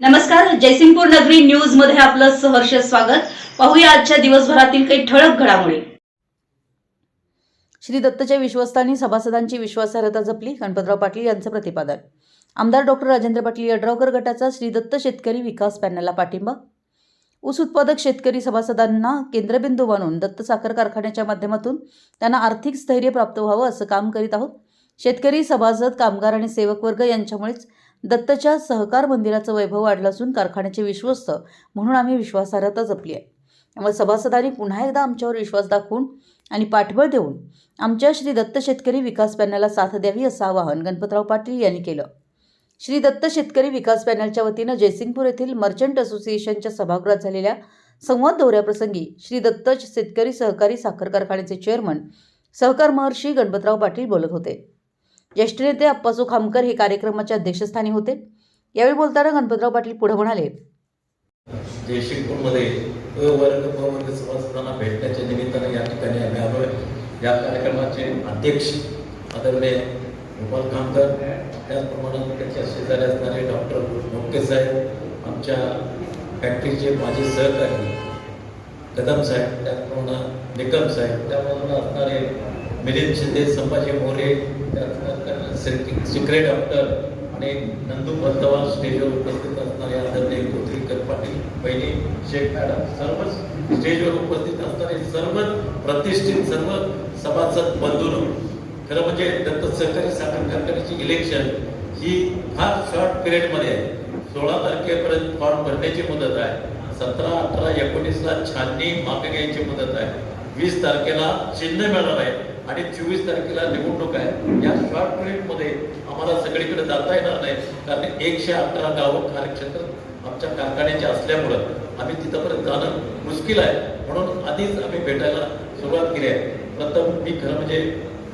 नमस्कार जयसिंगपूर नगरी न्यूजमध्ये आपलं सहर्ष स्वागत. पाहूया आजच्या दिवसभरातील काही ठळक घडामोडी. श्री दत्तच्या विश्वस्तांनी सभासदांची विश्वासार्हता जपली गणपतराव पाटील यांचं प्रतिपादन. आमदार डॉक्टर राजेंद्र पाटील यड्रावकर गटाचा श्री दत्त शेतकरी विकास पॅनलला पाठिंबा. ऊस उत्पादक शेतकरी सभासदांना केंद्रबिंदू बनवून दत्त साखर कारखान्याच्या माध्यमातून त्यांना आर्थिक स्थैर्य प्राप्त व्हावं असं काम करीत आहोत. शेतकरी सभासद कामगार आणि सेवक वर्ग यांच्यामुळेच दत्तच्या सहकार मंदिराचं वैभव वाढलं असून कारखान्याचे विश्वस्त म्हणून आम्ही विश्वासार्हता जपली आहे त्यामुळे सभासदांनी पुन्हा एकदा आमच्यावर विश्वास दाखवून आणि पाठबळ देऊन आमच्या श्री दत्त शेतकरी विकास पॅनलला साथ द्यावी असं आवाहन गणपतराव पाटील यांनी केलं. श्री दत्त शेतकरी विकास पॅनलच्या वतीनं जयसिंगपूर येथील मर्चंट असोसिएशनच्या सभागृहात झालेल्या संवाद दौऱ्याप्रसंगी श्री दत्त शेतकरी सहकारी साखर कारखान्याचे चेअरमन सहकार महर्षी गणपतराव पाटील बोलत होते. ज्येष्ठ नेते अप्पासू खामकर हे कार्यक्रमाच्या अध्यक्षस्थानी होते. यावेळी बोलताना गणपतराव पाटील पुढे म्हणाले. जयशिंगपूरमध्ये वर्ग सभासदांना भेटण्याच्या निमित्ताने या ठिकाणी आम्ही आलो आहे या कार्यक्रमाचे अध्यक्ष आदरणीय गोपाल खामकर त्याचप्रमाणे त्याच्या शेजारी असणारे डॉक्टर मोके साहेब आमच्या फॅक्टरीचे माझे सहकारी कदम साहेब त्याचप्रमाणे निकम साहेब त्यामधून असणारे मिलिंद शिंदे संभाजी मोरे त्याचप्रमाणे सिक- सिक्रे डॉक्टर आणि नंदू बंदवाल स्टेजवर उपस्थित असणारे आदरणीय कोथरीकर पाटील बहिणी शेख मॅडम सर्व स्टेजवर उपस्थित असणारे सर्व प्रतिष्ठित सर्व सभासद बंधून खरं म्हणजे दत्त सहकारी साखर कारखान्याची इलेक्शन ही फार शॉर्ट पिरियडमध्ये आहे. सोळा तारखेपर्यंत फॉर्म भरण्याची मुदत आहे. सतरा अठरा एकोणीसला छाननी मागे घ्यायची मुदत आहे. वीस तारखेला चिन्ह मिळणार आहे. आणि चोवीस तारखेला निवडणूक आहे. या शॉर्ट पिरियडमध्ये आम्हाला सगळीकडे जाता येणार नाही. कारण एकशे अठरा गावं कार्यक्षेत्र आमच्या कारखान्याचे असल्यामुळं आम्ही तिथंपर्यंत जाणं मुश्किल आहे. म्हणून आधीच आम्ही भेटायला सुरुवात केली आहे. प्रथम मी खरं म्हणजे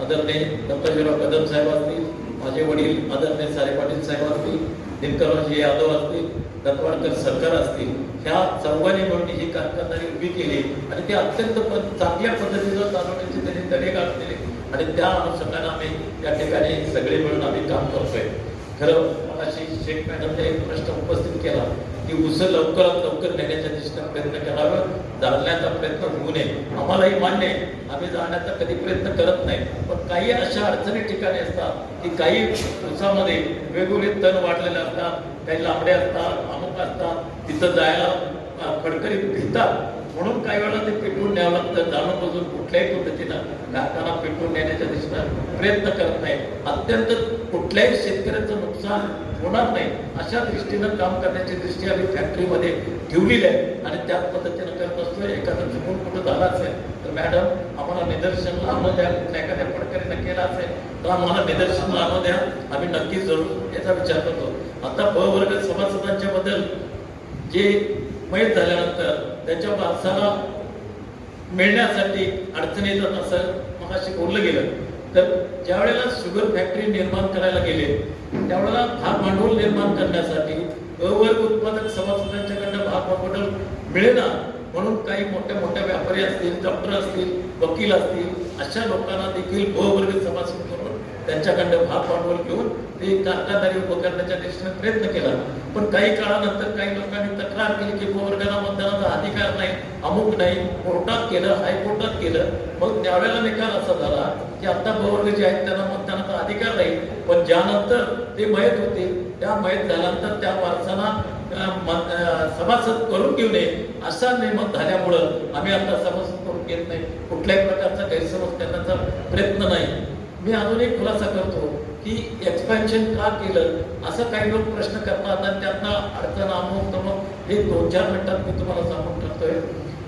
आदरणीय दत्ताजीराव कदम साहेब असतील माझे वडील आदरणीय सारे पाटील साहेब असतील दिनकररावजी यादव असतील दत्तवाडकर सरकार असतील ह्या चौघांनी म्हणून ही कारखानदारी उभी केली आणि ते अत्यंत चांगल्या पद्धतीनं चालवण्याचे त्यांनी तडे काढलेले. आणि त्या अनुषंगाने आम्ही त्या ठिकाणी सगळे मिळून आम्ही काम करतोय. खरं अशी शेख मॅडमने एक प्रश्न उपस्थित केला की उस लवकरात लवकर नेण्याच्या दिशेने प्रयत्न करावा जाण्याचा प्रयत्न होऊ नये. आम्हालाही मान्य आहे आम्ही जाण्याचा कधी प्रयत्न करत नाही. पण काही अशा अडचणी ठिकाणी असतात की काही उसामध्ये वेगवेगळे तण वाढलेले असतात काही लांबडे असतात अमुक असतात तिथं जायला अं, भितात म्हणून काही वेळा ते पेटवून न्यावं लागतं. जाणून बजून कुठल्याही पद्धतीनं घाताना पेटवून नेण्याच्या दिशेनं प्रयत्न करत नाही. अत्यंत कुठल्याही शेतकऱ्याचं नुकसान होणार नाही. अशा दृष्टीनं काम करण्याची दृष्टी आम्ही फॅक्टरीमध्ये ठेवलेली आहे. आणि त्याच पद्धतीनं करत असतोय एखादं चुकून कुठं झालं असेल तर मॅडम आम्हाला निदर्शन आणून द्या कुठल्या एखाद्या फडकरीनं केला असेल तर आम्हाला निदर्शन आणून द्या. आम्ही नक्कीच जरूर याचा विचार करतो. आता ब वर्ग सभासदांच्या बद्दल जे मयत झाल्यानंतर त्याच्या माणसाला मिळण्यासाठी अडचणी येतात असं मगाशी बोललं गेलं. तर ज्या वेळेला शुगर फॅक्टरी निर्माण करायला गेले त्यावेळेला भाग भांडवल निर्माण करण्यासाठी अवर्ग उत्पादक सभासदांच्याकडनं भाग भांडवल मिळेना म्हणून काही मोठ्या मोठ्या व्यापारी असतील डॉक्टर असतील वकील असतील अशा लोकांना देखील ब वर्ग सभासद करून त्यांच्याकडनं भाग भांडवल घेऊन ते कारखानदारी उभं करण्याच्या दृष्टीने प्रयत्न केला. पण काही काळानंतर काही लोकांनी तक्रार केली की वर्गाला मतदानाचा अधिकार नाही अमुक नाही कोर्टात केलं हायकोर्टात केलं. मग त्यावेळेला निकाल असा झाला की आता वर्ग जे आहेत त्यांना मतदानाचा अधिकार नाही. पण ज्यानंतर ते मयत होते त्या मयत झाल्यानंतर त्या वारसाला सभासद करून घेऊ नये असा नेमत झाल्यामुळं आम्ही आता सभासद करून घेत नाही. कुठल्याही प्रकारचा गैरसमज करण्याचा प्रयत्न नाही. मी अजून एक खुलासा करतो की एक्सपॅन्शन का केलं असं काही लोक प्रश्न करतात आणि त्यांना अडचण अमुक तमुक हे दोन चार मिनिटात मी तुम्हाला सांगून टाकतोय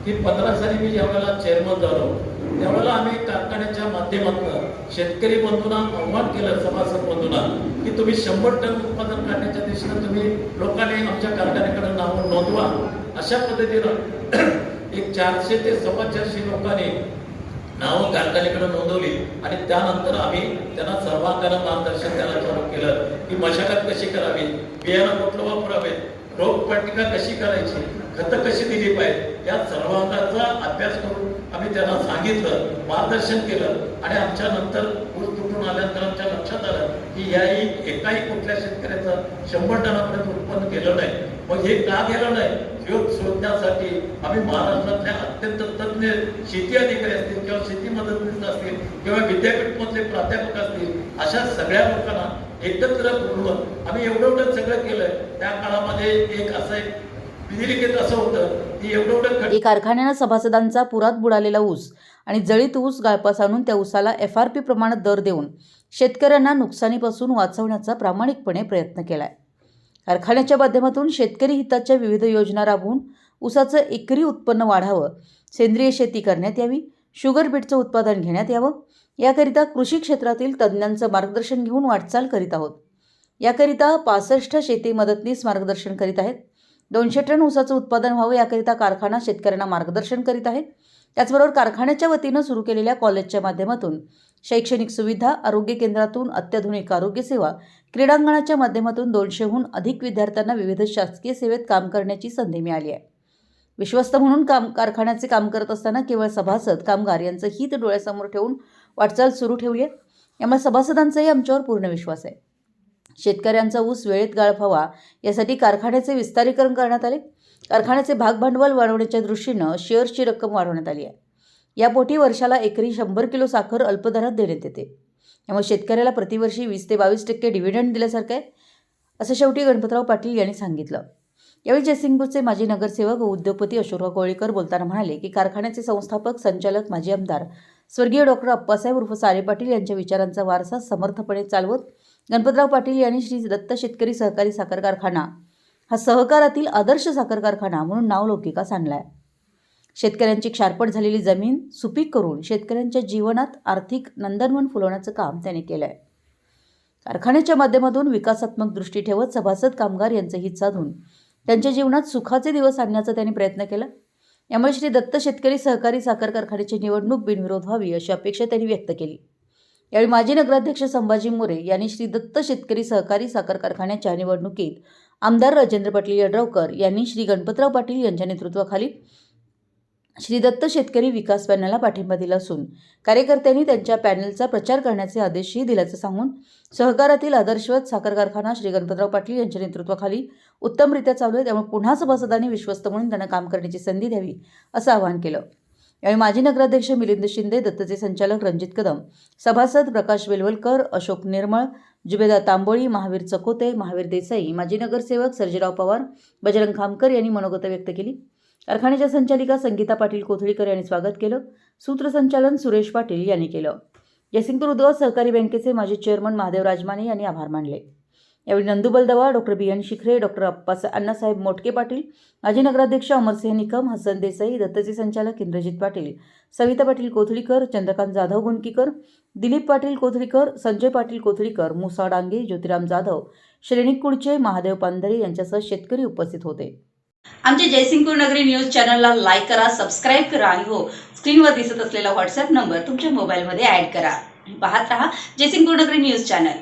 की पंधरा साली मी ज्यावेळेला चेअरमन झालो त्यावेळेला आम्ही कारखान्याच्या माध्यमातून शेतकरी बंधूंना आव्हान केलं सभासद बंधूंना की तुम्ही शंभर टन उत्पादन काढण्याच्या दिशेनं तुम्ही लोकांनी आमच्या कारखान्याकडे नाव नोंदवा. अशा पद्धतीनं एक चारशे ते सव्वा चारशे लोकांनी नावं कारखान्याकडे नोंदवली आणि त्यानंतर आम्ही त्यांना सर्वांगाला मार्गदर्शन द्यायला चालू केलं. की मशागत कशी करावी? बियाणं कुठलं वापरावे रोगपटिका कशी करायची? खतं कशी दिली पाहिजे या सर्वांगाचा अभ्यास करून आम्ही त्यांना सांगितलं मार्गदर्शन केलं आणि आमच्या नंतर ऊस तुटून आल्यानंतर आमच्या लक्षात आलं की याही एकाही कुठल्या शेतकऱ्याचं शंभर टनापर्यंत उत्पन्न केलं नाही. मग हे का गेलं नाही? योग शोधण्यासाठी आम्ही महाराष्ट्रातल्या अत्यंत तज्ञ शेती अधिकारी असतील किंवा शेती मदतनीस असतील किंवा विद्यापीठ मधले प्राध्यापक असतील अशा सगळ्या लोकांना एकत्र बोलवून आम्ही एवढं एवढं सगळं केलंय. त्या काळामध्ये एक असं एक विधिलिखित असं होतं कारखान्यानं सभासदांचा पुरात बुडालेला ऊस आणि जळीत ऊस गाळपास आणून त्या ऊसाला एफ आर पी प्रमाणात दर देऊन शेतकऱ्यांना नुकसानीपासून वाचवण्याचा प्रामाणिकपणे प्रयत्न केलाय. कारखान्याच्या माध्यमातून शेतकरी हिताच्या विविध योजना राबवून ऊसाचं एकरी उत्पन्न वाढावं सेंद्रिय शेती करण्यात यावी शुगर बीटचं उत्पादन घेण्यात यावं याकरिता कृषी क्षेत्रातील तज्ज्ञांचं मार्गदर्शन घेऊन वाटचाल करीत आहोत. याकरिता पासष्ट शेती मदतनीस मार्गदर्शन करीत आहेत दोनशे टन ऊसाचं उत्पादन व्हावं याकरिता कारखाना शेतकऱ्यांना मार्गदर्शन करीत आहे. त्याचबरोबर कारखान्याच्या वतीनं सुरू केलेल्या कॉलेजच्या माध्यमातून शैक्षणिक सुविधा आरोग्य केंद्रातून अत्याधुनिक आरोग्यसेवा क्रीडांगणाच्या माध्यमातून दोनशेहून अधिक विद्यार्थ्यांना विविध शासकीय सेवेत काम करण्याची संधी मिळाली आहे. विश्वस्त म्हणून काम कारखान्याचे काम करत असताना केवळ सभासद कामगार यांचं हित डोळ्यासमोर ठेवून वाटचाल सुरू ठेवली आहे. यामुळे सभासदांचाही आमच्यावर पूर्ण विश्वास आहे. शेतकऱ्यांचा ऊस वेळेत गाळफावा यासाठी कारखान्याचे विस्तारीकरण करण्यात आले. कारखान्याचे भागभांडवल वाढवण्याच्या दृष्टीनं शेअर्सची रक्कम वाढवण्यात आली आहे. यापोटी वर्षाला एकरी शंभर किलो साखर अल्पदरात देण्यात येते. त्यामुळे शेतकऱ्याला प्रतिवर्षी वीस ते बावीस टक्के डिव्हिडंड दिल्यासारखं आहे असं शेवटी गणपतराव पाटील यांनी सांगितलं. यावेळी जयसिंगपूरचे माजी नगरसेवक व उद्योगपती अशोकराव कोळीकर बोलताना म्हणाले की कारखान्याचे संस्थापक संचालक माजी आमदार स्वर्गीय डॉक्टर अप्पासाहेब उर्फ सारे पाटील यांच्या विचारांचा वारसा समर्थपणे चालवत गणपतराव पाटील यांनी श्री दत्त शेतकरी सहकारी साखर कारखाना हा सहकारातील आदर्श साखर कारखाना म्हणून नावलौकिकास आहे शेतकऱ्यांची क्षारपट झालेली जमीन सुपीक करून शेतकऱ्यांच्या जीवनात आर्थिक नंदनवन फुलवण्याचं काम त्याने केलं आहे कारखान्याच्या माध्यमातून विकासात्मक दृष्टी ठेवत सभासद कामगार यांचं हित साधून त्यांच्या जीवनात सुखाचे दिवस आणण्याचा त्यांनी प्रयत्न केला. यामुळे श्री दत्त शेतकरी सहकारी साखर कारखान्याची निवडणूक बिनविरोध व्हावी अशी अपेक्षा त्यांनी व्यक्त केली. यावेळी माजी नगराध्यक्ष संभाजी मोरे यांनी श्री दत्त शेतकरी सहकारी साखर कारखान्याच्या निवडणुकीत आमदार राजेंद्र पाटील यड्रावकर यांनी श्री गणपतराव पाटील यांच्या नेतृत्वाखाली श्री दत्त शेतकरी विकास पॅनलला पाठिंबा दिला असून कार्यकर्त्यांनी त्यांच्या पॅनलचा प्रचार करण्याचे आदेशही दिल्याचं सांगून सहकारातील आदर्शवत साखर कारखाना श्री गणपतराव पाटील यांच्या नेतृत्वाखाली उत्तमरित्या चालू आहे. त्यामुळे पुन्हा सभासदांनी विश्वस्त म्हणून त्यांना काम करण्याची संधी द्यावी असं आवाहन केलं. यावेळी माजी नगराध्यक्ष मिलिंद शिंदे दत्तचे संचालक रणजित कदम सभासद प्रकाश वेलवलकर अशोक निर्मळ जुबेदा तांबोळी महावीर चकोते महावीर देसाई माजी नगरसेवक सर्जेराव पवार बजरंग खामकर यांनी मनोगत व्यक्त केली. कारखान्याच्या संचालिका संगीता पाटील कोथळीकर यांनी स्वागत केलं. सूत्रसंचालन सुरेश पाटील यांनी केलं. जयसिंगपूर उद्योग सहकारी बँकेचे माजी चेअरमन महादेव राजमाने यांनी आभार मानले. यावेळी नंदुबल दवा doctor B N Shikhare doctor Appasa Annasaheb Motke Patil माजी नगराध्यक्ष अमरसिंह निकम हसन देसाई दत्तचे संचालक इंद्रजित पाटील सविता पाटील कोथळीकर चंद्रकांत जाधव गुंडकीकर दिलीप पाटील कोथळीकर संजय पाटील कोथळीकर मुसा डांगे ज्योतिराम जाधव श्रेणी कुडचे महादेव पांधरे यांच्यासह शेतकरी उपस्थित होते. आमच्या जयसिंगपूर नगरी न्यूज चॅनलला लाईक करा सबस्क्राईब करा आणि हो स्क्रीनवर दिसत असलेला व्हॉट्सअप नंबर तुमच्या मोबाईलमध्ये ऍड करा. पाहत रहा जयसिंगपूर नगरी न्यूज चॅनल.